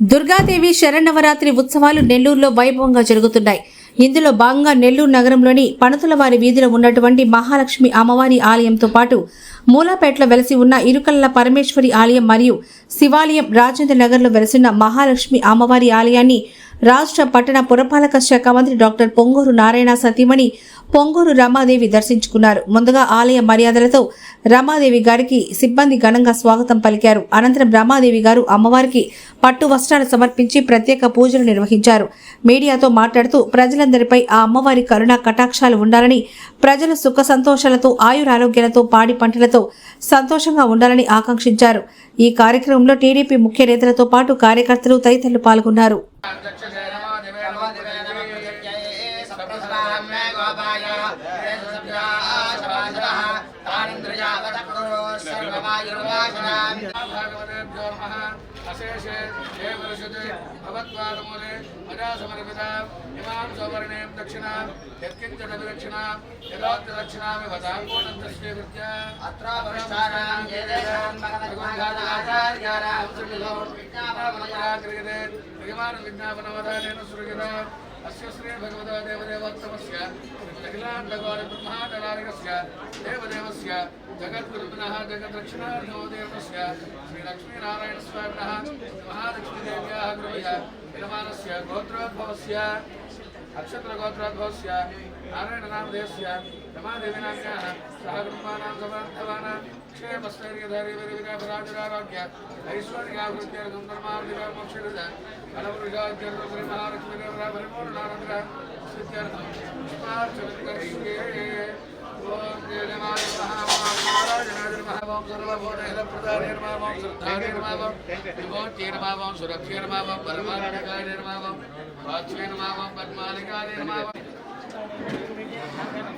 దుర్గాదేవి శరన్నవరాత్రి ఉత్సవాలు నెల్లూరులో వైభవంగా జరుగుతున్నాయి. ఇందులో భాగంగా నెల్లూరు నగరంలోని పణతులవారి వీధిలో ఉన్నటువంటి మహాలక్ష్మి అమ్మవారి ఆలయంతో పాటు మూలాపేటలో వెలసి ఉన్న ఇరుకల్ల పరమేశ్వరి ఆలయం మరియు శివాలయం రాజేంద్ర నగర్లో వెలసిన మహాలక్ష్మి అమ్మవారి ఆలయాన్ని రాష్ట్ర పట్టణ పురపాలక శాఖ మంత్రి డాక్టర్ పొంగూరు నారాయణ సతీమణి పొంగూరు రమాదేవి దర్శించుకున్నారు. ముందుగా ఆలయ మర్యాదలతో రమాదేవి గారికి సిబ్బంది ఘనంగా స్వాగతం పలికారు. అనంతరం రమాదేవి గారు అమ్మవారికి పట్టు వస్త్రాలు సమర్పించి ప్రత్యేక పూజలు నిర్వహించారు. మీడియాతో మాట్లాడుతూ ప్రజలందరిపై ఆ అమ్మవారి కరుణ కటాక్షాలు ఉండాలని ప్రజలు సుఖ సంతోషాలతో ఆయురారోగ్యాలతో పాడి పంటలతో సంతోషంగా ఉండాలని ఆకాంక్షించారు. ఈ కార్యక్రమంలో టీడీపీ ముఖ్య నేతలతో పాటు కార్యకర్తలు తదితరులు పాల్గొన్నారు. ಸರ್ವಾಯುರ್ವಾಶನಾಂ ಭಗವನ್ ಬ್ರಹ್ಮ ಅಶೇಷೇ ದೇವರ ಶುದ್ಧಿ ಭಗವತ್ಪಾದ ಮೂಲೆ ಅಜಾಸಮರ್ಪಿತಾಂ ಇಮಾಂ ಸ್ವವರ್ಣೇಂ ದಕ್ಷಿಣಾಂ ಯತ್ಕಿಂಚ ದಧಿ ದಕ್ಷಿಣಾಂ ಯದಾತ್ಯ ದಕ್ಷಿಣಾಂ ವಿಭತಾಂ ಕೋಣಂ ತಸ್ಮೇ ವೃತ್ಯಾ ಅತ್ರಾ ಭರಶಾರಾಂ ಯೇದೇಶಾಂ ಭಗವನ್ ಭಗವನ್ ಆಚಾರ್ಯಾರಾಂ اصوگوتگان دیردی جگداد مہالکشیا گروہ گوتر نشت گوتر گوشت نارائن دریارا گھر ధర్మాభిమోక్షిత ఫలపురుషాధ్యర్థం శ్రీ మహాలక్ష్మీదేవరా పరిపూర్ణానంద సిద్ధ్యర్థం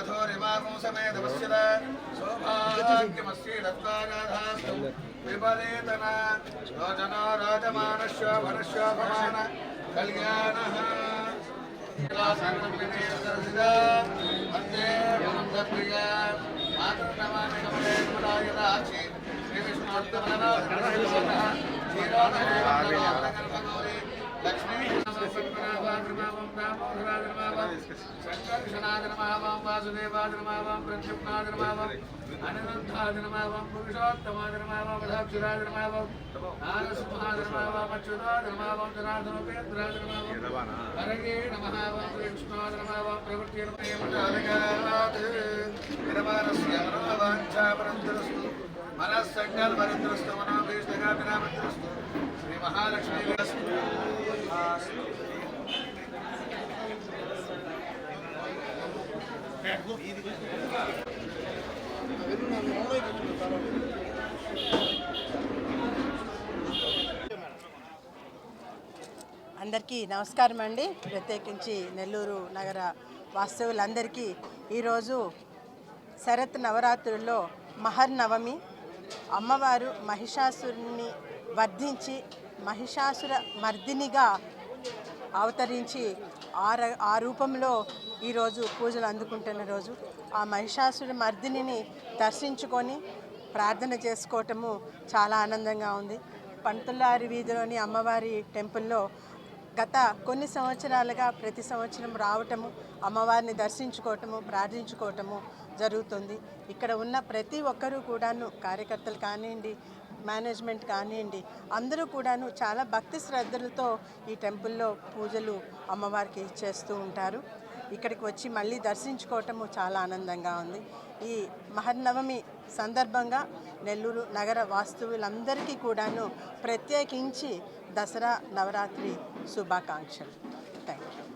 రియం వధోరిమాగం సమేధమస్యద సౌభాగ్యమస్యే దత్తాగాధాస్తు విపదేతన రోచనో రాజమానశ్వ వనశ్వభమాన కళ్యాణః వందే మందప్రియ మాతృనమామి కమలే కమలాయదాచి శ్రీ విష్ణువర్ధమనగౌరీ లక్ష్మీ సంకర్షణాదినమావం వాసుదేవాదినమావం ప్రద్యుమ్నాదినమావం అనిరుద్ధాదినమావం పురుషోత్తమాదినమావం వధాక్షురాదినమావం హరగే నమః వాం విష్ణువాదినమావం ప్రవృత్తి విరమానస్య మనోవాంఛాపరంతరస్తు శ్రీ మహాలక్ష్మి అందరికీ నమస్కారం అండి. ప్రత్యేకించి నెల్లూరు నగర వాస్తవులందరికీ ఈరోజు శరత్ నవరాత్రుల్లో మహర్నవమి. అమ్మవారు మహిషాసురుని వర్ధించి మహిషాసుర మర్దినిగా అవతరించి ఆ ర- ఆ రూపంలో ఈరోజు పూజలు అందుకుంటున్న రోజు ఆ మహిషాసుర మర్దినిని దర్శించుకొని ప్రార్థన చేసుకోవటము చాలా ఆనందంగా ఉంది. పంతులారి వీధిలోని అమ్మవారి టెంపుల్లో గత కొన్ని సంవత్సరాలుగా ప్రతి సంవత్సరం రావటము అమ్మవారిని దర్శించుకోవటము ప్రార్థించుకోవటము జరుగుతుంది. ఇక్కడ ఉన్న ప్రతి ఒక్కరూ కూడాను కార్యకర్తలు కానివ్వండి మేనేజ్మెంట్ కానివ్వండి అందరూ కూడాను చాలా భక్తి శ్రద్ధలతో ఈ టెంపుల్లో పూజలు అమ్మవారికి చేస్తూ ఉంటారు. ఇక్కడికి వచ్చి మళ్ళీ దర్శించుకోవటము చాలా ఆనందంగా ఉంది. ఈ మహర్నవమి సందర్భంగా నెల్లూరు నగర వాస్తువులందరికీ కూడాను ప్రత్యేకించి దసరా నవరాత్రి శుభాకాంక్షలు. Thank you